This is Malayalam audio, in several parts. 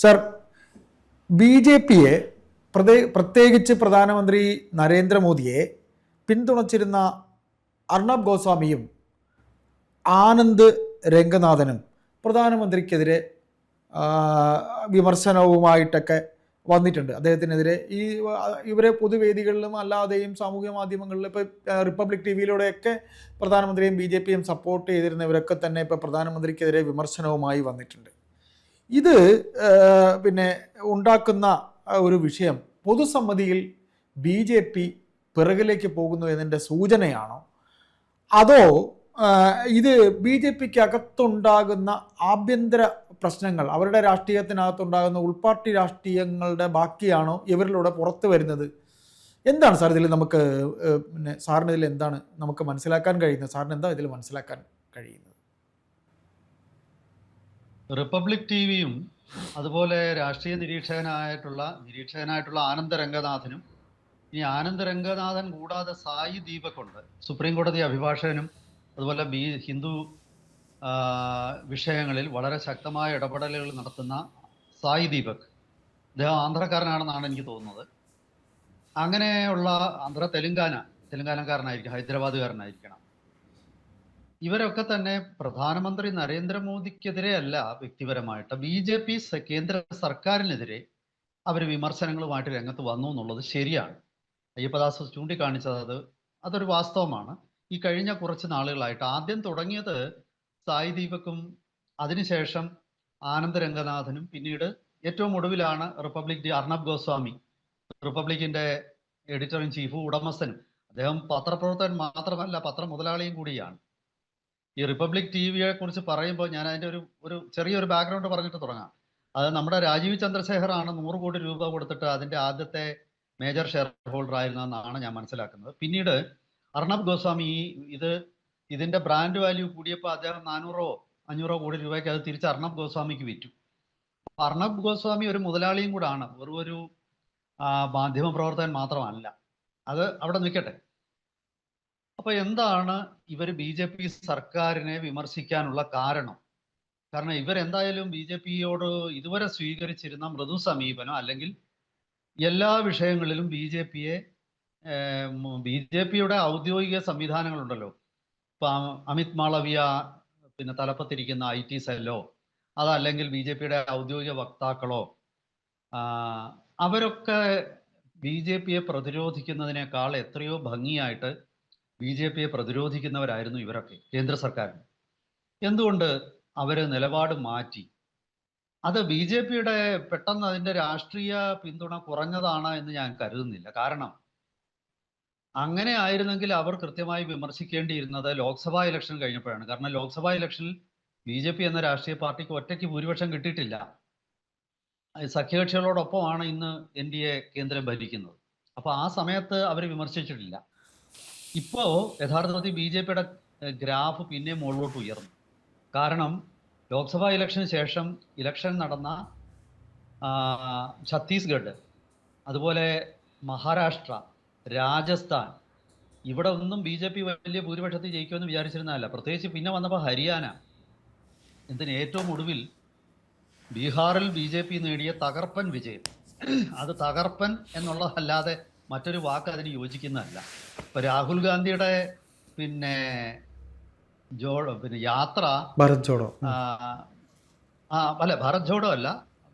സർ ബി ജെ പിയെ പ്രത്യേകിച്ച് പ്രധാനമന്ത്രി നരേന്ദ്രമോദിയെ പിന്തുണച്ചിരുന്ന അർണബ് ഗോസ്വാമിയും ആനന്ദ് രംഗനാഥനും പ്രധാനമന്ത്രിക്കെതിരെ വിമർശനവുമായിട്ടൊക്കെ വന്നിട്ടുണ്ട്. അദ്ദേഹത്തിനെതിരെ ഈ ഇവരെ പൊതുവേദികളിലും അല്ലാതെയും സാമൂഹ്യ മാധ്യമങ്ങളിലും ഇപ്പോൾ റിപ്പബ്ലിക് ടി വിയിലൂടെയൊക്കെ പ്രധാനമന്ത്രിയും ബി ജെ പിയും സപ്പോർട്ട് ചെയ്തിരുന്നവരൊക്കെ തന്നെ ഇപ്പോൾ പ്രധാനമന്ത്രിക്കെതിരെ വിമർശനവുമായി വന്നിട്ടുണ്ട്. ഇത് പിന്നെ ഉണ്ടാക്കുന്ന ഒരു വിഷയം പൊതുസമ്മതിയിൽ ബി ജെ പി പിറകിലേക്ക് പോകുന്നു എന്നതിന്റെ സൂചനയാണോ? അതോ ഇത് ബി ജെ പിക്ക് അകത്തുണ്ടാകുന്ന ആഭ്യന്തര പ്രശ്നങ്ങൾ അവരുടെ രാഷ്ട്രീയത്തിനകത്തുണ്ടാകുന്ന ഉൾപാർട്ടി രാഷ്ട്രീയങ്ങളുടെ ബാക്കിയാണോ ഇവരിലൂടെ പുറത്തു വരുന്നത്? എന്താണ് സാർ ഇതിൽ നമുക്ക് പിന്നെ സാറിന് ഇതിൽ എന്താണ് നമുക്ക് മനസ്സിലാക്കാൻ കഴിയുന്നത്? സാറിന് എന്താ ഇതിൽ മനസ്സിലാക്കാൻ കഴിയുന്നത്? റിപ്പബ്ലിക് ടി വിയും അതുപോലെ രാഷ്ട്രീയ നിരീക്ഷകനായിട്ടുള്ള നിരീക്ഷകനായിട്ടുള്ള ആനന്ദ രംഗനാഥനും ഇനി ആനന്ദ രംഗനാഥൻ കൂടാതെ സായി ദീപക് ഉണ്ട് സുപ്രീം കോടതി അഭിഭാഷകനും അതുപോലെ ബി ഹിന്ദു വിഷയങ്ങളിൽ വളരെ ശക്തമായ ഇടപെടലുകൾ നടത്തുന്ന സായി ദീപക്. അദ്ദേഹം ആന്ധ്രക്കാരനാണെന്നാണ് എനിക്ക് തോന്നുന്നത്. അങ്ങനെയുള്ള ആന്ധ്ര തെലുങ്കാന തെലുങ്കാനക്കാരനായിരിക്കും ഹൈദരാബാദുകാരനായിരിക്കണം. ഇവരൊക്കെ തന്നെ പ്രധാനമന്ത്രി നരേന്ദ്രമോദിക്കെതിരെ അല്ല വ്യക്തിപരമായിട്ട്. ബി ജെ പി കേന്ദ്ര സർക്കാരിനെതിരെ അവർ വിമർശനങ്ങളുമായിട്ട് രംഗത്ത് വന്നു എന്നുള്ളത് ശരിയാണ്. അയ്യപ്പദാസ് ചൂണ്ടിക്കാണിച്ചത് അത്. അതൊരു വാസ്തവമാണ്. ഈ കഴിഞ്ഞ കുറച്ച് നാളുകളായിട്ട് ആദ്യം തുടങ്ങിയത് സായി ദീപക്കും അതിനുശേഷം ആനന്ദ രംഗനാഥനും പിന്നീട് ഏറ്റവും ഒടുവിലാണ് റിപ്പബ്ലിക് ഡി അർണബ് ഗോസ്വാമി റിപ്പബ്ലിക്കിന്റെ എഡിറ്റർ ഇൻ ചീഫ് ഉടമസ്ഥനും. അദ്ദേഹം പത്രപ്രവർത്തകൻ മാത്രമല്ല പത്ര മുതലാളിയും കൂടിയാണ്. ഈ റിപ്പബ്ലിക് ടി വിയെ കുറിച്ച് പറയുമ്പോൾ ഞാൻ അതിന്റെ ഒരു ഒരു ചെറിയൊരു ബാക്ക്ഗ്രൗണ്ട് പറഞ്ഞിട്ട് തുടങ്ങാം. അത് നമ്മുടെ രാജീവ് ചന്ദ്രശേഖർ ആണ് നൂറ് കോടി രൂപ കൊടുത്തിട്ട് അതിന്റെ ആദ്യത്തെ മേജർ ഷെയർ ഹോൾഡർ ആയിരുന്നെന്നാണ് ഞാൻ മനസ്സിലാക്കുന്നത്. പിന്നീട് അർണബ് ഗോസ്വാമി ഇത് ഇതിന്റെ ബ്രാൻഡ് വാല്യൂ കൂടിയപ്പോൾ അദ്ദേഹം നാനൂറോ അഞ്ഞൂറോ കോടി രൂപയ്ക്ക് അത് തിരിച്ച് അർണബ് ഗോസ്വാമിക്ക് വിറ്റു. അർണബ് ഗോസ്വാമി ഒരു മുതലാളിയും കൂടാണ്. ഒരു ആ, മാധ്യമ പ്രവർത്തകൻ മാത്രമല്ല. അത് അവിടെ നിൽക്കട്ടെ. അപ്പൊ എന്താണ് ഇവർ ബി ജെ പി സർക്കാരിനെ വിമർശിക്കാനുള്ള കാരണം? കാരണം ഇവരെന്തായാലും ബി ജെ പിയോട് ഇതുവരെ സ്വീകരിച്ചിരുന്ന മൃദു സമീപനം അല്ലെങ്കിൽ എല്ലാ വിഷയങ്ങളിലും ബി ജെ പിയെ ബി ജെ പിയുടെ ഔദ്യോഗിക സംവിധാനങ്ങളുണ്ടല്ലോ. ഇപ്പൊ അമിത് മാളവിയ പിന്നെ തലപ്പത്തിരിക്കുന്ന ഐ ടി സെല്ലോ അതല്ലെങ്കിൽ ബി ജെ പിയുടെ ഔദ്യോഗിക വക്താക്കളോ അവരൊക്കെ ബി ജെ പിയെ പ്രതിരോധിക്കുന്നതിനേക്കാൾ എത്രയോ ഭംഗിയായിട്ട് ബി ജെ പിയെ പ്രതിരോധിക്കുന്നവരായിരുന്നു ഇവരൊക്കെ കേന്ദ്ര സർക്കാരിന്. എന്തുകൊണ്ട് അവർ നിലപാട് മാറ്റി? അത് ബി ജെ പിയുടെ പെട്ടെന്ന് അതിന്റെ രാഷ്ട്രീയ പിന്തുണ കുറഞ്ഞതാണ് എന്ന് ഞാൻ കരുതുന്നില്ല. കാരണം അങ്ങനെ ആയിരുന്നെങ്കിൽ അവർ കൃത്യമായി വിമർശിക്കേണ്ടിയിരുന്നത് ലോക്സഭാ ഇലക്ഷൻ കഴിഞ്ഞപ്പോഴാണ്. കാരണം ലോക്സഭാ ഇലക്ഷനിൽ ബി ജെ പി എന്ന രാഷ്ട്രീയ പാർട്ടിക്ക് ഒറ്റയ്ക്ക് ഭൂരിപക്ഷം കിട്ടിയിട്ടില്ല. സഖ്യകക്ഷികളോടൊപ്പമാണ് ഇന്ന് എൻ ഡി എ കേന്ദ്രം ഭരിക്കുന്നത്. അപ്പൊ ആ സമയത്ത് അവർ വിമർശിച്ചിട്ടില്ല. ഇപ്പോ യഥാർത്ഥത്തിൽ ബി ജെ പിയുടെ ഗ്രാഫ് പിന്നെ മുകളിലോട്ട് ഉയർന്നു. കാരണം ലോക്സഭാ ഇലക്ഷന് ശേഷം ഇലക്ഷൻ നടന്ന ഛത്തീസ്ഗഡ് അതുപോലെ മഹാരാഷ്ട്ര രാജസ്ഥാൻ ഇവിടെ ഒന്നും ബി ജെ പി വലിയ ഭൂരിപക്ഷത്തിൽ ജയിക്കുമെന്ന് വിചാരിച്ചിരുന്നതല്ല. പ്രത്യേകിച്ച് പിന്നെ വന്നപ്പോൾ ഹരിയാന എന്തിന് ഏറ്റവും ഒടുവിൽ ബീഹാറിൽ ബി ജെ പി നേടിയ തകർപ്പൻ വിജയം. അത് തകർപ്പൻ എന്നുള്ളതല്ലാതെ മറ്റൊരു വാക്ക് അതിന് യോജിക്കുന്നതല്ല. ഇപ്പൊ രാഹുൽ ഗാന്ധിയുടെ പിന്നെ ജോഡോ പിന്നെ യാത്ര ഭരത് ജോഡോ. ആ, ആ അല്ല ഭാരത് ജോഡോ അല്ല.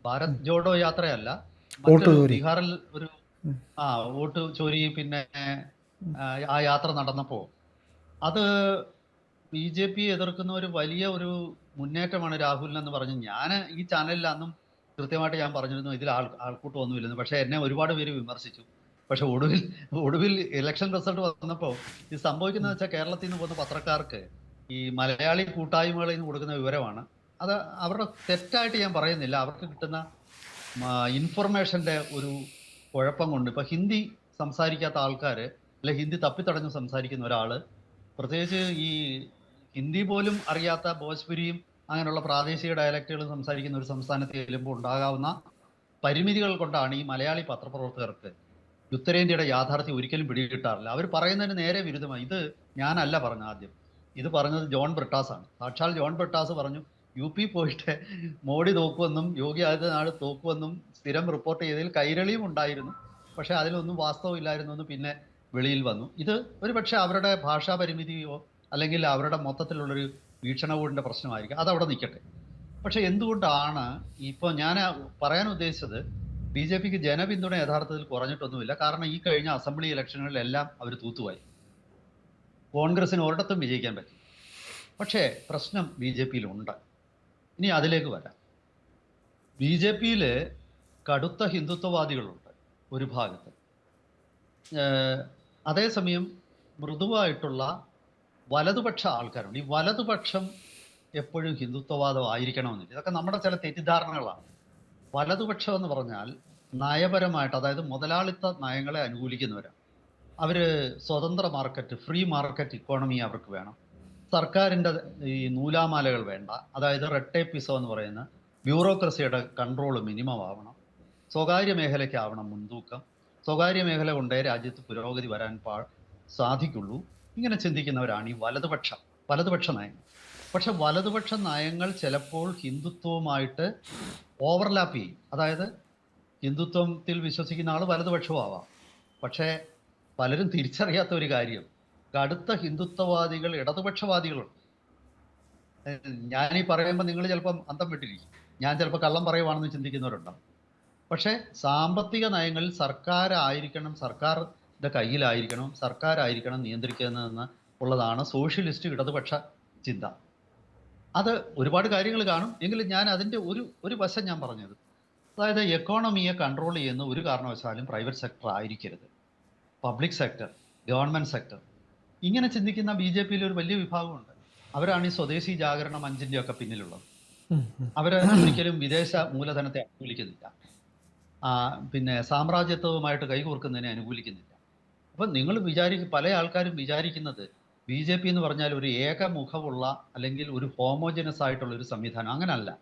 ഭാരത് ജോഡോ യാത്രയല്ല. ബീഹാറിൽ ഒരു ആ വോട്ട് ചോരി പിന്നെ ആ, യാത്ര നടന്നപ്പോ. അത് ബി ജെ പി എതിർക്കുന്ന ഒരു വലിയ ഒരു മുന്നേറ്റമാണ് രാഹുലിനെന്ന് പറഞ്ഞ് ഞാൻ ഈ ചാനലിൽ അന്നും കൃത്യമായിട്ട് ഞാൻ പറഞ്ഞിരുന്നു ഇതിൽ ആൾ ആൾക്കൂട്ടമൊന്നുമില്ലെന്ന്. പക്ഷെ എന്നെ ഒരുപാട് പേര് വിമർശിച്ചു. പക്ഷെ ഒടുവിൽ ഒടുവിൽ ഇലക്ഷൻ റിസൾട്ട് വന്നപ്പോൾ ഇത് സംഭവിക്കുന്നത് വെച്ചാൽ കേരളത്തിൽ നിന്ന് പോകുന്ന പത്രക്കാർക്ക് ഈ മലയാളി കൂട്ടായ്മകളിൽ നിന്ന് കൊടുക്കുന്ന വിവരമാണ്. അത് അവരുടെ തെറ്റായിട്ട് ഞാൻ പറയുന്നില്ല. അവർക്ക് കിട്ടുന്ന ഇൻഫർമേഷന്റെ ഒരു കുഴപ്പം കൊണ്ട്. ഇപ്പൊ ഹിന്ദി സംസാരിക്കാത്ത ആൾക്കാർ അല്ലെ ഹിന്ദി തപ്പിത്തടഞ്ഞ് സംസാരിക്കുന്ന ഒരാൾ പ്രത്യേകിച്ച് ഈ ഹിന്ദി പോലും അറിയാത്ത ഭോജ്പുരിയും അങ്ങനെയുള്ള പ്രാദേശിക ഡയലക്റ്റുകളും സംസാരിക്കുന്ന ഒരു സംസ്ഥാനത്ത് ചെല്ലുമ്പോൾ ഉണ്ടാകാവുന്ന പരിമിതികൾ കൊണ്ടാണ് ഈ മലയാളി പത്രപ്രവർത്തകർക്ക് ഉത്തരേന്ത്യയുടെ യാഥാർത്ഥ്യം ഒരിക്കലും പിടികിട്ടാറില്ല. അവർ പറയുന്നതിന് നേരെ വിരുദ്ധമായി ഇത് ഞാനല്ല പറഞ്ഞ ആദ്യം. ഇത് പറഞ്ഞത് ജോൺ ബ്രിട്ടാസ് ആണ് സാക്ഷാൽ ജോൺ ബ്രിട്ടാസ് പറഞ്ഞു യു പി പോയിട്ട് മോഡി തോക്കുമെന്നും യോഗി ആദിത്യനാഥ് തോക്കുമെന്നും സ്ഥിരം റിപ്പോർട്ട് ചെയ്തതിൽ കൈരളിയും ഉണ്ടായിരുന്നു. പക്ഷെ അതിലൊന്നും വാസ്തവം ഇല്ലായിരുന്നു എന്ന് പിന്നെ വെളിയിൽ വന്നു. ഇത് ഒരു പക്ഷേ അവരുടെ ഭാഷാ പരിമിതിയോ അല്ലെങ്കിൽ അവരുടെ മൊത്തത്തിലുള്ളൊരു വീക്ഷണകൂടിന്റെ പ്രശ്നമായിരിക്കും. അതവിടെ നിൽക്കട്ടെ. പക്ഷേ എന്തുകൊണ്ടാണ് ഇപ്പോൾ ഞാൻ പറയാൻ ഉദ്ദേശിച്ചത് ബി ജെ പിക്ക് ജനപിന്തുണ യഥാർത്ഥത്തിൽ കുറഞ്ഞിട്ടൊന്നുമില്ല. കാരണം ഈ കഴിഞ്ഞ അസംബ്ലി ഇലക്ഷനുകളിലെല്ലാം അവർ തൂത്തുവായി കോൺഗ്രസിന് ഒരിടത്തും വിജയിക്കാൻ പറ്റി. പക്ഷേ പ്രശ്നം ബി ജെ പിയിലുണ്ട്. ഇനി അതിലേക്ക് വരാം. ബി ജെ പിയിൽ കടുത്ത ഹിന്ദുത്വവാദികളുണ്ട് ഒരു ഭാഗത്ത്. അതേസമയം മൃദുവായിട്ടുള്ള വലതുപക്ഷ ആൾക്കാരുണ്ട്. ഈ വലതുപക്ഷം എപ്പോഴും ഹിന്ദുത്വവാദം ആയിരിക്കണമെന്നില്ല ഇതൊക്കെ നമ്മുടെ ചില തെറ്റിദ്ധാരണകളാണ്. വലതുപക്ഷം എന്ന് പറഞ്ഞാൽ നയപരമായിട്ട് അതായത് മുതലാളിത്ത നയങ്ങളെ അനുകൂലിക്കുന്നവരാണ് അവർ സ്വതന്ത്ര മാർക്കറ്റ് ഫ്രീ മാർക്കറ്റ് ഇക്കോണമി അവർക്ക് വേണം. സർക്കാരിന്റെ ഈ നൂലാമാലകൾ വേണ്ട. അതായത് റെഡ് ടേപ്പിസം എന്ന് പറയുന്ന ബ്യൂറോക്രസിയുടെ കൺട്രോൾ മിനിമം ആവണം. സ്വകാര്യ മേഖലയ്ക്കാവണം മുൻതൂക്കം. സ്വകാര്യ മേഖല കൊണ്ടേ രാജ്യത്ത് പുരോഗതി വരാൻ പാ സാധിക്കുള്ളൂ. ഇങ്ങനെ ചിന്തിക്കുന്നവരാണ് ഈ വലതുപക്ഷം വലതുപക്ഷ നയങ്ങൾ. പക്ഷെ വലതുപക്ഷ നയങ്ങൾ ചിലപ്പോൾ ഹിന്ദുത്വവുമായിട്ട് ഓവർലാപ്പ് ചെയ്യും. അതായത് ഹിന്ദുത്വത്തിൽ വിശ്വസിക്കുന്ന ആൾ വലതുപക്ഷമാവാം പക്ഷേ പലരും തിരിച്ചറിയാത്ത ഒരു കാര്യം. കടുത്ത ഹിന്ദുത്വവാദികൾ ഇടതുപക്ഷവാദികളുണ്ട്. ഞാനീ പറയുമ്പോൾ നിങ്ങൾ ചിലപ്പം അന്തം വിട്ടിരിക്കും. ഞാൻ ചിലപ്പോൾ കള്ളം പറയുവാണെന്ന് ചിന്തിക്കുന്നവരുണ്ടാവും. പക്ഷേ സാമ്പത്തിക നയങ്ങളിൽ സർക്കാർ ആയിരിക്കണം സർക്കാരിന്റെ കയ്യിലായിരിക്കണം സർക്കാരായിരിക്കണം നിയന്ത്രിക്കുന്നതെന്ന് ഉള്ളതാണ് സോഷ്യലിസ്റ്റ് ഇടതുപക്ഷ ചിന്ത. അത് ഒരുപാട് കാര്യങ്ങൾ കാണും. എങ്കിലും ഞാൻ അതിന്റെ ഒരു ഒരു വശം ഞാൻ പറഞ്ഞത്. അതായത് എക്കോണമിയെ കൺട്രോൾ ചെയ്യുന്ന ഒരു കാരണവശാലും പ്രൈവറ്റ് സെക്ടർ ആയിരിക്കരുത്. പബ്ലിക് സെക്ടർ ഗവൺമെന്റ് സെക്ടർ ഇങ്ങനെ ചിന്തിക്കുന്ന ബി ജെ പിയിൽ ഒരു വലിയ വിഭാഗമുണ്ട്. അവരാണ് ഈ സ്വദേശി ജാഗരണം അഞ്ചിന്റെ ഒക്കെ പിന്നിലുള്ളത്. അവർ ഒരിക്കലും വിദേശ മൂലധനത്തെ അനുകൂലിക്കുന്നില്ല. പിന്നെ സാമ്രാജ്യത്വവുമായിട്ട് കൈകോർക്കുന്നതിനെ അനുകൂലിക്കുന്നില്ല. അപ്പം നിങ്ങൾ വിചാരിക്കും പല ആൾക്കാരും വിചാരിക്കുന്നത് ബി ജെ പി എന്ന് പറഞ്ഞാൽ ഒരു ഏകമുഖമുള്ള അല്ലെങ്കിൽ ഒരു ഹോമോജനസ് ആയിട്ടുള്ള ഒരു സംവിധാനം. അങ്ങനല്ല.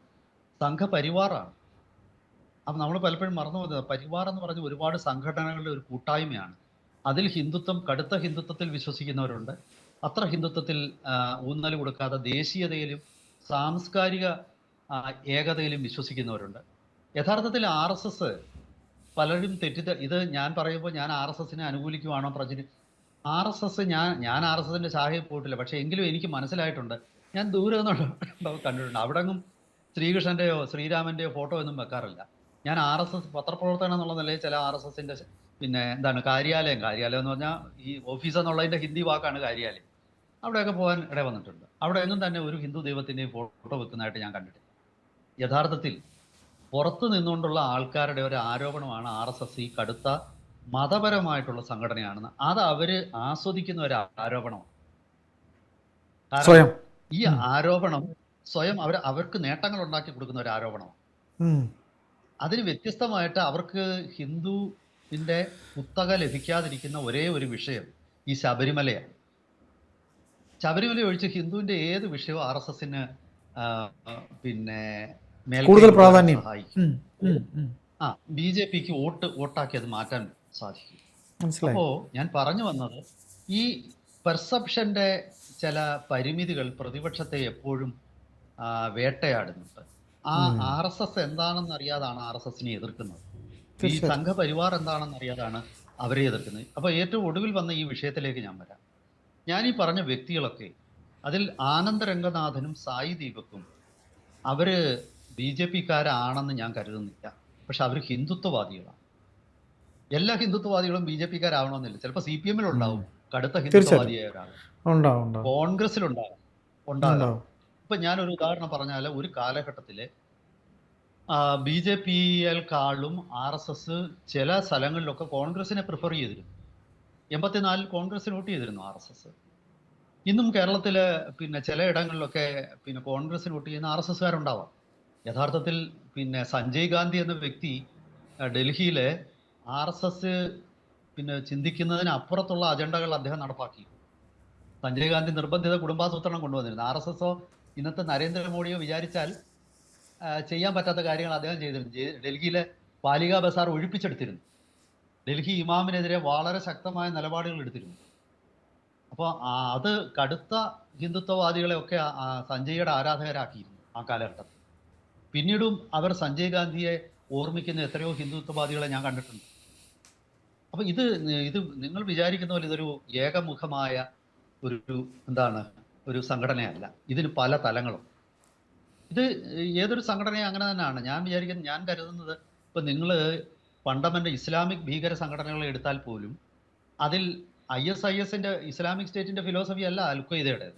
സംഘപരിവാറാണ്. അപ്പം നമ്മൾ പലപ്പോഴും മറന്നു പോകുന്നത്. പരിവാർ എന്ന് പറഞ്ഞ ഒരുപാട് സംഘടനകളുടെ ഒരു കൂട്ടായ്മയാണ്. അതിൽ ഹിന്ദുത്വം കടുത്ത ഹിന്ദുത്വത്തിൽ വിശ്വസിക്കുന്നവരുണ്ട്. അത്ര ഹിന്ദുത്വത്തിൽ ഊന്നൽ കൊടുക്കാതെ ദേശീയതയിലും സാംസ്കാരിക ഏകതയിലും വിശ്വസിക്കുന്നവരുണ്ട്. യഥാർത്ഥത്തിൽ ആർ എസ് എസ് പലരും തെറ്റിദ്ധ ഇത് ഞാൻ പറയുമ്പോൾ ഞാൻ ആർ എസ് എസിനെ അനുകൂലിക്കുവാണോ പ്രചരി ആർ എസ് എസ് ഞാൻ ഞാൻ ആർ എസ് എസിന്റെ ശാഖയിൽ പോയിട്ടില്ല. പക്ഷെ എങ്കിലും എനിക്ക് മനസ്സിലായിട്ടുണ്ട്. ഞാൻ ദൂരെ നിന്നുള്ള. കണ്ടിട്ടുണ്ട്. അവിടെ ഒന്നും ശ്രീകൃഷ്ണന്റെയോ ശ്രീരാമന്റെയോ ഫോട്ടോ ഒന്നും വെക്കാറില്ല. ഞാൻ ആർ എസ് എസ് പത്രപ്രവർത്തനം എന്നുള്ള നിലയിൽ ചില ആർ എസ് എസിന്റെ പിന്നെ എന്താണ് കാര്യാലയം. കാര്യാലയം എന്ന് പറഞ്ഞാൽ ഈ ഓഫീസ് എന്നുള്ളതിന്റെ ഹിന്ദി വാക്കാണ് കാര്യാലയം. അവിടെയൊക്കെ പോകാൻ ഇട വന്നിട്ടുണ്ട്. അവിടെ എങ്ങും തന്നെ ഒരു ഹിന്ദു ദൈവത്തിന്റെയും ഫോട്ടോ വെക്കുന്നതായിട്ട് ഞാൻ കണ്ടിട്ടില്ല. യഥാർത്ഥത്തിൽ പുറത്തു നിന്നുകൊണ്ടുള്ള ആൾക്കാരുടെ ഒരു ആരോപണമാണ് ആർ എസ് എസ് ഈ കടുത്ത മതപരമായിട്ടുള്ള സംഘടനയാണെന്ന് അത് അവർ ആസ്വദിക്കുന്ന ഒരു ആരോപണമാണ്. കാരണം ഈ ആരോപണം സ്വയം അവർ അവർക്ക് നേട്ടങ്ങൾ ഉണ്ടാക്കി കൊടുക്കുന്ന ഒരു ആരോപണമാണ്. അതിന് വ്യത്യസ്തമായിട്ട് അവർക്ക് ഹിന്ദുവിന്റെ കുത്തക ലഭിക്കാതിരിക്കുന്ന ഒരേ ഒരു വിഷയം ഈ ശബരിമലയാണ്. ശബരിമല ഒഴിച്ച് ഹിന്ദുവിന്റെ ഏത് വിഷയവും ആർ എസ് എസിന് പിന്നെ മേൽ കൂടുതൽ പ്രാധാന്യം. സഹായിക്കും. ആ ബി ജെ പിക്ക് വോട്ട് വോട്ടാക്കി അത് മാറ്റാൻ സാധിക്കും. അപ്പോൾ അപ്പോ ഞാൻ പറഞ്ഞു വന്നത് ഈ പെർസെപ്ഷന്റെ ചില പരിമിതികൾ പ്രതിപക്ഷത്തെ എപ്പോഴും വേട്ടയാടുന്നുണ്ട്. ആ. ആർ എസ് എസ് എന്താണെന്ന് അറിയാതാണ് ആർ എസ് എസിനെ എതിർക്കുന്നത്. ഈ സംഘപരിവാർ എന്താണെന്ന് അറിയാതാണ് അവരെ എതിർക്കുന്നത്. അപ്പോൾ ഏറ്റവും ഒടുവിൽ വന്ന ഈ വിഷയത്തിലേക്ക് ഞാൻ വരാം. ഞാൻ ഈ പറഞ്ഞ വ്യക്തികളൊക്കെ അതിൽ ആനന്ദ രംഗനാഥനും സായി ദീപക്കും അവർ ബി ജെ പിക്കാരാണെന്ന് ഞാൻ കരുതുന്നില്ല. പക്ഷെ അവർ ഹിന്ദുത്വവാദികളാണ്. എല്ലാ ഹിന്ദുത്വവാദികളും ബി ജെ പിക്കാരാവണമെന്നില്ല. ചിലപ്പോൾ സി പി എമ്മിലുണ്ടാവും കടുത്ത ഹിന്ദുത്വവാദിയായ ഒരാൾ ഉണ്ടാവും ഉണ്ടാവും. കോൺഗ്രസിലുണ്ടാകും ഉണ്ടാകും. ഉണ്ടാവും. ഇപ്പൊ ഞാനൊരു ഉദാഹരണം പറഞ്ഞാൽ ഒരു കാലഘട്ടത്തിൽ ബി ജെ പിയേക്കാളും ആർ എസ് എസ് ചില സ്ഥലങ്ങളിലൊക്കെ കോൺഗ്രസിനെ പ്രിഫർ ചെയ്തിരുന്നു. എൺപത്തിനാലിൽ കോൺഗ്രസിന് വോട്ട് ചെയ്തിരുന്നു ആർ എസ് എസ്. ഇന്നും കേരളത്തിൽ പിന്നെ ചില ഇടങ്ങളിലൊക്കെ പിന്നെ കോൺഗ്രസിന് വോട്ട് ചെയ്യുന്ന ആർ എസ് എസ്കാരുണ്ടാവാം. യഥാർത്ഥത്തിൽ പിന്നെ സഞ്ജയ് ഗാന്ധി എന്ന വ്യക്തി ഡൽഹിയിലെ ആർ എസ് എസ് പിന്നെ ചിന്തിക്കുന്നതിന് അപ്പുറത്തുള്ള അജണ്ടകൾ അദ്ദേഹം നടപ്പാക്കി. സഞ്ജയ് ഗാന്ധി നിർബന്ധിത കുടുംബാസൂത്രണം കൊണ്ടുവന്നിരുന്നു. ആർ എസ് എസോ ഇന്നത്തെ നരേന്ദ്രമോദിയോ വിചാരിച്ചാൽ ചെയ്യാൻ പറ്റാത്ത കാര്യങ്ങൾ അദ്ദേഹം ചെയ്തിരുന്നു. ഡൽഹിയിലെ പാലിക ബസാർ ഒഴിപ്പിച്ചെടുത്തിരുന്നു. ഡൽഹി ഇമാമിനെതിരെ വളരെ ശക്തമായ നിലപാടുകൾ എടുത്തിരുന്നു. അപ്പോൾ അത് കടുത്ത ഹിന്ദുത്വവാദികളെ ഒക്കെ ആ- ആ സഞ്ജയുടെ ആരാധകരാക്കിയിരുന്നു ആ കാലഘട്ടത്തിൽ. പിന്നീടും അവർ സഞ്ജയ് ഗാന്ധിയെ ഓർമ്മിക്കുന്ന എത്രയോ ഹിന്ദുത്വവാദികളെ ഞാൻ കണ്ടിട്ടുണ്ട്. അപ്പൊ ഇത് ഇത് നിങ്ങൾ വിചാരിക്കുന്ന പോലെ ഇതൊരു ഏകമുഖമായ ഒരു എന്താണ് ഒരു സംഘടനയല്ല. ഇതിന് പല തലങ്ങളും. ഇത് ഏതൊരു സംഘടനയും അങ്ങനെ തന്നെയാണ്. ഞാൻ വിചാരിക്കുന്ന ഞാൻ കരുതുന്നത് ഇപ്പൊ നിങ്ങൾ ഫണ്ടമെന്റൽ ഇസ്ലാമിക് ഭീകര സംഘടനകളെ എടുത്താൽ പോലും അതിൽ ഐ എസ് ഐ എസിന്റെ ഇസ്ലാമിക് സ്റ്റേറ്റിന്റെ ഫിലോസഫി അല്ല അൽ ഖ്വയ്ദയുടേത്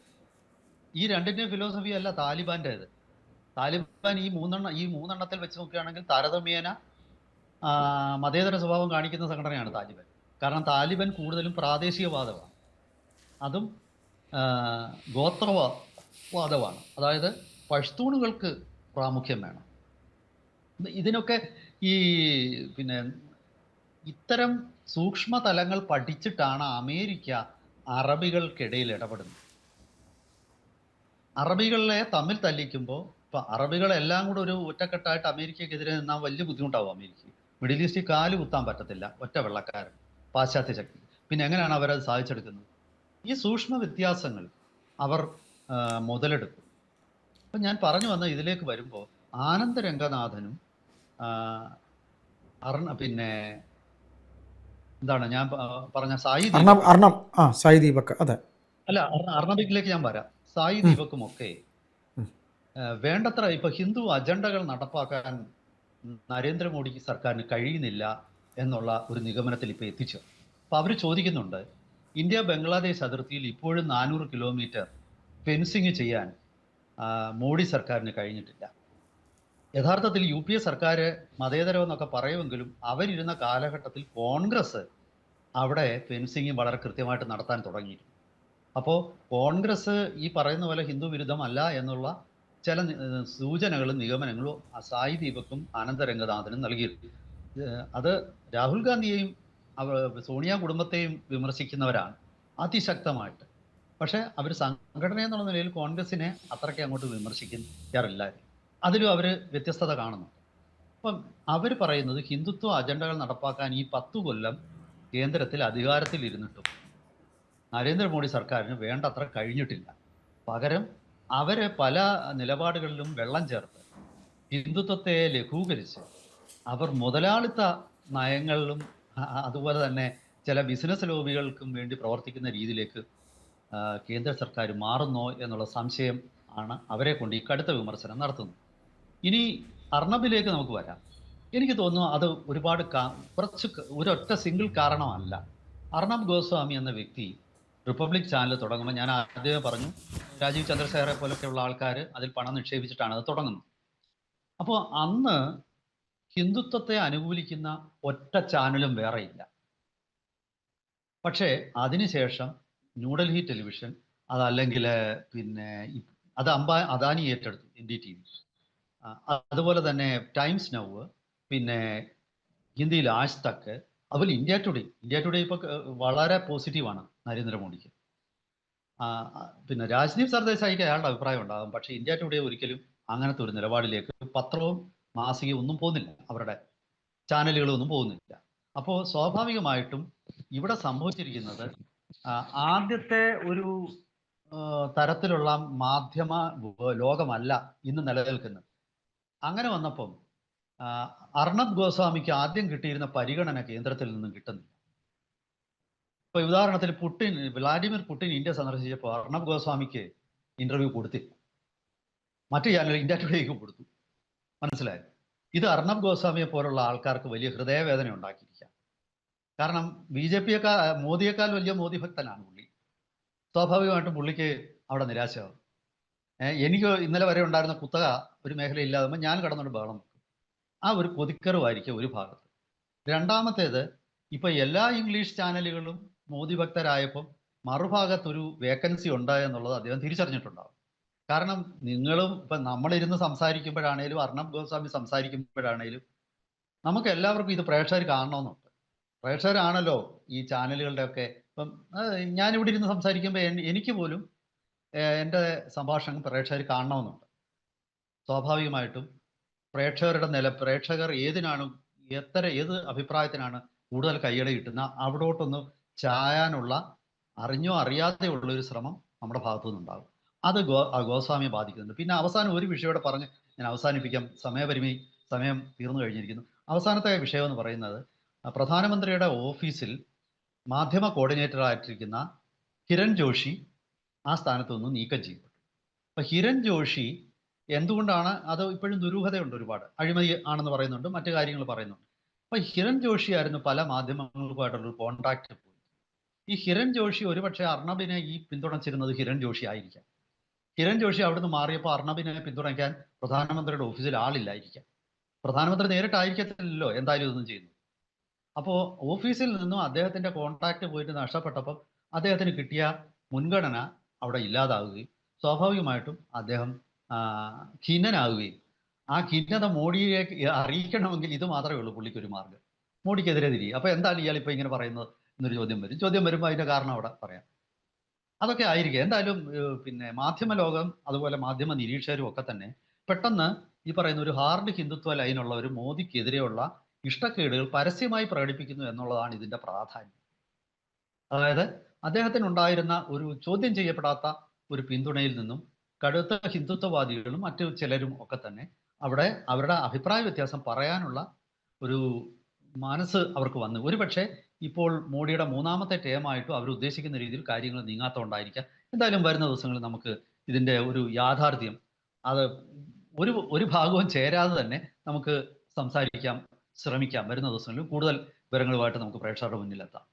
ഈ രണ്ടിന്റെയും ഫിലോസഫി അല്ല താലിബാന്റേത്. താലിബാൻ ഈ മൂന്നെണ്ണം ഈ മൂന്നെണ്ണത്തിൽ വെച്ച് നോക്കുകയാണെങ്കിൽ താരതമ്യേന മതേതര സ്വഭാവം കാണിക്കുന്ന സംഘടനയാണ് താലിബാൻ. കാരണം താലിബാൻ കൂടുതലും പ്രാദേശികവാദമാണ്. അതും ഗോത്രവാ ഗോത്രവാദമാണ്. അതായത് പഷ്തൂണുകൾക്ക് പ്രാമുഖ്യം വേണം. ഇതിനൊക്കെ ഈ പിന്നെ ഇത്തരം സൂക്ഷ്മ തലങ്ങൾ പഠിച്ചിട്ടാണ് അമേരിക്ക അറബികൾക്കിടയിൽ ഇടപെടുന്നത്. അറബികളെ തമ്മിൽ തല്ലിക്കുമ്പോൾ ഇപ്പൊ അറബികളെല്ലാം കൂടെ ഒരു ഒറ്റക്കെട്ടായിട്ട് അമേരിക്കക്കെതിരെ നിന്നാൽ വലിയ ബുദ്ധിമുട്ടാവും അമേരിക്ക മിഡിൽ ഈസ്റ്റിൽ കാൽ കുത്താൻ പറ്റത്തില്ല ഒറ്റ വെള്ളക്കാരൻ പാശ്ചാത്യ ശക്തി. പിന്നെ എങ്ങനെയാണ് അവരത് സാധിച്ചെടുക്കുന്നത്? ഈ സൂക്ഷ്മ വ്യത്യാസങ്ങൾ അവർ മുതലെടുക്കും. അപ്പം ഞാൻ പറഞ്ഞു വന്ന ഇതിലേക്ക് വരുമ്പോൾ ആനന്ദ രംഗനാഥനും അർണ പിന്നെ എന്താണ് ഞാൻ പറഞ്ഞ സായി ദീപക് അർണം അർണം ആ സായി ദീപക് അതെ. അല്ല അർണ- അർണബിക്കിലേക്ക് ഞാൻ വരാം. സായി ദീപക്കും ഒക്കെ വേണ്ടത്ര ഇപ്പൊ ഹിന്ദു അജണ്ടകൾ നടപ്പാക്കാൻ നരേന്ദ്രമോദിക്ക് സർക്കാരിന് കഴിയുന്നില്ല എന്നുള്ള ഒരു നിഗമനത്തിൽ ഇപ്പോൾ എത്തിച്ചു. അപ്പോൾ അവർ ചോദിക്കുന്നുണ്ട് ഇന്ത്യ ബംഗ്ലാദേശ് അതിർത്തിയിൽ ഇപ്പോഴും നാനൂറ് കിലോമീറ്റർ ഫെൻസിങ് ചെയ്യാൻ മോഡി സർക്കാരിന് കഴിഞ്ഞിട്ടില്ല. യഥാർത്ഥത്തിൽ യു പി എ സർക്കാർ മതേതരം എന്നൊക്കെ പറയുമെങ്കിലും അവരിരുന്ന കാലഘട്ടത്തിൽ കോൺഗ്രസ് അവിടെ ഫെൻസിങ് വളരെ കൃത്യമായിട്ട് നടത്താൻ തുടങ്ങിയിരുന്നു. അപ്പോൾ കോൺഗ്രസ് ഈ പറയുന്ന പോലെ ഹിന്ദു വിരുദ്ധമല്ല എന്നുള്ള ചില സൂചനകളും നിഗമനങ്ങളും സായി ദീപക്കും ആനന്ദ രംഗനാഥനും നൽകിയിരുന്നു അത് രാഹുൽ ഗാന്ധിയെയും സോണിയ കുടുംബത്തെയും വിമർശിക്കുന്നവരാണ്. അതിശക്തമായിട്ട്. പക്ഷേ അവർ സംഘടന എന്നുള്ള നിലയിൽ കോൺഗ്രസിനെ അത്രയ്ക്ക് അങ്ങോട്ട് വിമർശിക്കാറില്ല. അതിലും അവർ വ്യത്യസ്തത കാണുന്നു അപ്പം അവർ പറയുന്നത് ഹിന്ദുത്വ അജണ്ടകൾ നടപ്പാക്കാൻ ഈ പത്തു കൊല്ലം കേന്ദ്രത്തിൽ അധികാരത്തിൽ ഇരുന്നിട്ടും നരേന്ദ്രമോദി സർക്കാരിന് വേണ്ടത്ര കഴിഞ്ഞിട്ടില്ല. പകരം അവരെ പല നിലപാടുകളിലും വെള്ളം ചേർത്ത് ഹിന്ദുത്വത്തെ ലഘൂകരിച്ച് അവർ മുതലാളിത്ത നയങ്ങളിലും അതുപോലെ തന്നെ ചില ബിസിനസ് ലോബികൾക്കും വേണ്ടി പ്രവർത്തിക്കുന്ന രീതിയിലേക്ക് കേന്ദ്ര സർക്കാർ മാറുന്നോ എന്നുള്ള സംശയം ആണ് അവരെ കൊണ്ട് ഈ കടുത്ത വിമർശനം നടത്തുന്നത്. ഇനി അർണബിലേക്ക് നമുക്ക് വരാം. എനിക്ക് തോന്നുന്നു അത് ഒരുപാട് കുറച്ച് ഒരൊറ്റ സിംഗിൾ കാരണമല്ല. അർണബ് ഗോസ്വാമി എന്ന വ്യക്തി റിപ്പബ്ലിക് ചാനൽ തുടങ്ങുമ്പോൾ ഞാൻ ആദ്യമേ പറഞ്ഞു രാജീവ് ചന്ദ്രശേഖരെ പോലൊക്കെയുള്ള ആൾക്കാർ അതിൽ പണം നിക്ഷേപിച്ചിട്ടാണ് അത് തുടങ്ങുന്നത്. അപ്പോൾ അന്ന് ഹിന്ദുത്വത്തെ അനുകൂലിക്കുന്ന ഒറ്റ ചാനലും വേറെയില്ല പക്ഷേ അതിനുശേഷം ന്യൂഡൽഹി ടെലിവിഷൻ അതല്ലെങ്കിൽ പിന്നെ അത് അംബാ അദാനി ഏറ്റെടുത്തു എൻ ഡി ടി വി. അതുപോലെ തന്നെ ടൈംസ് നൗവ് പിന്നെ ഹിന്ദിയിൽ ആജ് തക്ക് അതുപോലെ ഇന്ത്യ ടുഡേ. ഇന്ത്യ ടുഡേ ഇപ്പോൾ വളരെ പോസിറ്റീവാണ്. നരേന്ദ്രമോദിക്ക്. പിന്നെ രാജ്ദീപ് സർദേശായിക്ക് അയാളുടെ അഭിപ്രായം ഉണ്ടാകും. പക്ഷേ ഇന്ത്യ ടുഡേ ഒരിക്കലും അങ്ങനത്തെ ഒരു നിലപാടിലേക്ക് പത്രവും മാസികയും ഒന്നും പോകുന്നില്ല. അവരുടെ ചാനലുകളും ഒന്നും പോകുന്നില്ല. അപ്പോൾ സ്വാഭാവികമായിട്ടും ഇവിടെ സംഭവിച്ചിരിക്കുന്നത് ആദ്യത്തെ ഒരു തരത്തിലുള്ള മാധ്യമ ലോകമല്ല ഇന്ന് നിലനിൽക്കുന്നത്. അങ്ങനെ വന്നപ്പം അർണബ് ഗോസ്വാമിക്ക് ആദ്യം കിട്ടിയിരുന്ന പരിഗണന കേന്ദ്രത്തിൽ നിന്നും കിട്ടുന്നില്ല. ഇപ്പൊ ഉദാഹരണത്തിൽ പുട്ടിൻ വ്ളാഡിമിർ പുട്ടിൻ ഇന്ത്യ സന്ദർശിച്ചപ്പോൾ അർണബ് ഗോസ്വാമിക്ക് ഇന്റർവ്യൂ കൊടുത്തി മറ്റു ചാനൽ ഇന്ത്യ ടുഡേക്ക് കൊടുത്തു. മനസ്സിലായോ? ഇത് അർണബ് ഗോസ്വാമിയെ പോലുള്ള ആൾക്കാർക്ക് വലിയ ഹൃദയവേദന ഉണ്ടാക്കിയിരിക്കാം കാരണം ബി ജെ പിയേക്കാൾ മോദിയേക്കാൾ വലിയ മോദി ഭക്തനാണ് പുള്ളി. സ്വാഭാവികമായിട്ടും പുള്ളിക്ക് അവിടെ നിരാശയാവും എനിക്ക് ഇന്നലെ വരെ ഉണ്ടായിരുന്ന കുത്തക ഒരു മേഖല ഇല്ലാതാകുമ്പോൾ ഞാൻ കടന്നുകൊണ്ട് ബഹളം ആ ഒരു കൊതിക്കറുമായിരിക്കും ഒരു ഭാഗത്ത്. രണ്ടാമത്തേത് ഇപ്പൊ എല്ലാ ഇംഗ്ലീഷ് ചാനലുകളും മോദി ഭക്തരായപ്പം മറുഭാഗത്ത് ഒരു വേക്കൻസി ഉണ്ട് എന്നുള്ളത് അദ്ദേഹം തിരിച്ചറിഞ്ഞിട്ടുണ്ടാവും. കാരണം നിങ്ങളും ഇപ്പൊ നമ്മളിരുന്ന് സംസാരിക്കുമ്പോഴാണേലും അർണബ് ഗോസ്വാമി സംസാരിക്കുമ്പോഴാണേലും നമുക്ക് എല്ലാവർക്കും ഇത് പ്രേക്ഷകർ കാണണമെന്നുണ്ട്. പ്രേക്ഷകരാണല്ലോ ഈ ചാനലുകളുടെ ഒക്കെ ഇപ്പം ഞാൻ ഇവിടെ ഇരുന്ന് സംസാരിക്കുമ്പോൾ എനിക്ക് പോലും എന്റെ സംഭാഷണം പ്രേക്ഷകർ കാണണമെന്നുണ്ട്. സ്വാഭാവികമായിട്ടും പ്രേക്ഷകരുടെ നില പ്രേക്ഷകർ ഏതിനാണ് എത്ര ഏത് അഭിപ്രായത്തിനാണ് കൂടുതൽ കയ്യടി കിട്ടുന്ന അവിടോട്ടൊന്ന് ചായാനുള്ള അറിഞ്ഞോ അറിയാതെയുള്ള ഒരു ശ്രമം നമ്മുടെ ഭാഗത്തു നിന്നുണ്ടാകും അത് ഗോ ഗോസ്വാമിയെ ബാധിക്കുന്നുണ്ട്. പിന്നെ അവസാനം ഒരു വിഷയോടെ പറഞ്ഞ് ഞാൻ അവസാനിപ്പിക്കാം. സമയപരിധി സമയം തീർന്നു കഴിഞ്ഞിരിക്കുന്നു. അവസാനത്തെ വിഷയം എന്ന് പറയുന്നത് പ്രധാനമന്ത്രിയുടെ ഓഫീസിൽ മാധ്യമ കോർഡിനേറ്റർ ആയിട്ടിരിക്കുന്ന ഹിരൺ ജോഷി ആ സ്ഥാനത്ത് നിന്ന് നീക്കം ചെയ്യപ്പെട്ടു. അപ്പൊ ഹിരൺ ജോഷി എന്തുകൊണ്ടാണ് അത് ഇപ്പോഴും ദുരൂഹതയുണ്ട് ഒരുപാട്. അഴിമതി ആണെന്ന് പറയുന്നുണ്ട് മറ്റു കാര്യങ്ങൾ പറയുന്നുണ്ട്. അപ്പൊ ഹിരൺ ജോഷി ആയിരുന്നു പല മാധ്യമങ്ങൾക്കുമായിട്ടുള്ള കോൺടാക്ട് ഈ ഹിരൺ ജോഷി ഒരുപക്ഷെ അർണബിനെ ഈ പിന്തുണച്ചിരുന്നത് ഹിരൺ ജോഷി ആയിരിക്കാം. ഹിരൺ ജോഷി അവിടുന്ന് മാറിയപ്പോൾ അർണബിനെ പിന്തുണയ്ക്കാൻ പ്രധാനമന്ത്രിയുടെ ഓഫീസിൽ ആളില്ലായിരിക്കാം. പ്രധാനമന്ത്രി നേരിട്ടായിരിക്കത്തില്ലല്ലോ എന്തായാലും ഇതൊന്നും ചെയ്യുന്നു അപ്പോൾ ഓഫീസിൽ നിന്നും അദ്ദേഹത്തിന്റെ കോൺടാക്റ്റ് പോയിട്ട് നഷ്ടപ്പെട്ടപ്പം അദ്ദേഹത്തിന് കിട്ടിയ മുൻഗണന അവിടെ ഇല്ലാതാവുകയും സ്വാഭാവികമായിട്ടും അദ്ദേഹം ഖിന്നനാവുകയും. ആ ഖിന്നത മോഡിയിലേക്ക് അറിയിക്കണമെങ്കിൽ ഇത് മാത്രമേ ഉള്ളൂ പുള്ളിക്ക് ഒരു മാർഗം മോഡിക്കെതിരെ തിരി അപ്പൊ എന്താണ് ഇയാൾ ഇപ്പോൾ ഇങ്ങനെ പറയുന്നത്? എന്നൊരു ചോദ്യം വരും. ചോദ്യം വരുമ്പോൾ അതിന്റെ കാരണം അവിടെ പറയാം. അതൊക്കെ ആയിരിക്കും. എന്തായാലും പിന്നെ മാധ്യമ ലോകം അതുപോലെ മാധ്യമ നിരീക്ഷകരും ഒക്കെ തന്നെ പെട്ടെന്ന് ഈ പറയുന്ന ഒരു ഹാർഡ് ഹിന്ദുത്വ ലൈനുള്ള ഒരു മോദിക്കെതിരെയുള്ള ഇഷ്ടക്കേടുകൾ പരസ്യമായി പ്രകടിപ്പിക്കുന്നു എന്നുള്ളതാണ് ഇതിന്റെ പ്രാധാന്യം. അതായത് അദ്ദേഹത്തിന് ഉണ്ടായിരുന്ന ഒരു ചോദ്യം ചെയ്യപ്പെടാത്ത ഒരു പിന്തുണയിൽ നിന്നും കടുത്ത ഹിന്ദുത്വവാദികളും മറ്റു ചിലരും ഒക്കെ തന്നെ അവിടെ അവരുടെ അഭിപ്രായ വ്യത്യാസം പറയാനുള്ള ഒരു മനസ്സ് അവർക്ക് വന്നു. ഒരുപക്ഷെ ഇപ്പോൾ മോഡിയുടെ മൂന്നാമത്തെ ടേമായിട്ടും അവർ ഉദ്ദേശിക്കുന്ന രീതിയിൽ കാര്യങ്ങൾ നീങ്ങാത്തതുകൊണ്ടായിരിക്കാം എന്തായാലും വരുന്ന ദിവസങ്ങളിൽ നമുക്ക് ഇതിന്റെ ഒരു യാഥാർത്ഥ്യം അത് ഒരു ഒരു ഭാഗവും ചേരാതെ തന്നെ നമുക്ക് സംസാരിക്കാം ശ്രമിക്കാം. വരുന്ന ദിവസങ്ങളിൽ കൂടുതൽ വിവരങ്ങളുമായിട്ട് നമുക്ക് പ്രേക്ഷകരുടെ മുന്നിലെത്താം.